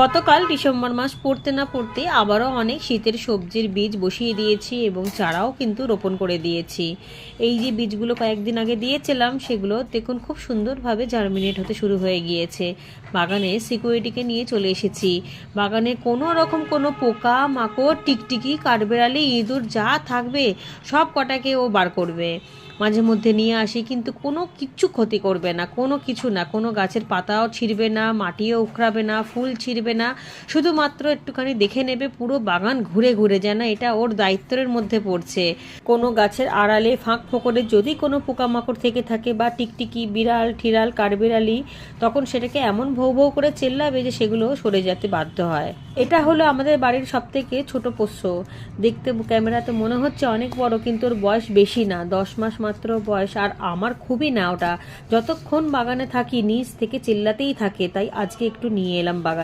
গতকাল ডিসেম্বর মাস পড়তে না পড়তে আবারও অনেক শীতের সবজির বীজ বসিয়ে দিয়েছি এবং চারাও কিন্তু রোপণ করে দিয়েছি। এই যে বীজগুলো কয়েকদিন আগে দিয়েছিলাম, সেগুলো দেখুন খুব সুন্দরভাবে জার্মিনেট হতে শুরু হয়ে গিয়েছে। বাগানে সিকিউরিটিকে নিয়ে চলে এসেছি। বাগানে কোনো রকম কোনো পোকা, মাকড়, টিকটিকি, কাঠবেড়ালি, ইঁদুর যা থাকবে, সব কটাকে ও বার করবে। মাঝে মধ্যে নিয়ে আসি, কিন্তু কোনো কিচ্ছু ক্ষতি করবে না, কোনো কিছু না। কোনো গাছের পাতাও ছিঁড়বে না, মাটিও উখড়াবে না, ফুল ছিঁড়বে না। শুধুমাত্র একটুখানি দেখে নেবে, পুরো বাগান ঘুরে ঘুরে যেন এটা ওর দায়িত্বের মধ্যে পড়ছে। কোনো গাছের আড়ালে ফাঁক ফোকরে যদি কোনো পোকামাকড় থেকে থাকে বা টিকটিকি, বিড়াল, ঠিরাল, কাঠবিড়ালি, তখন সেটাকে এমন ভৌ ভৌ করে চেল্লাবে যে সেগুলো সরে যেতে বাধ্য হয়। এটা হলো আমাদের বাড়ির সব থেকে ছোট পোষ্য। দেখতে ক্যামেরাতে মনে হচ্ছে অনেক বড়, কিন্তু ওর বয়স বেশি না। দশ মাস মাত্র বয়স, আর আমার খুবই না ওটা। যতক্ষণ বাগানে থাকি নিজ থেকে চেল্লাতেই থাকে, তাই আজকে একটু নিয়ে এলাম বাগান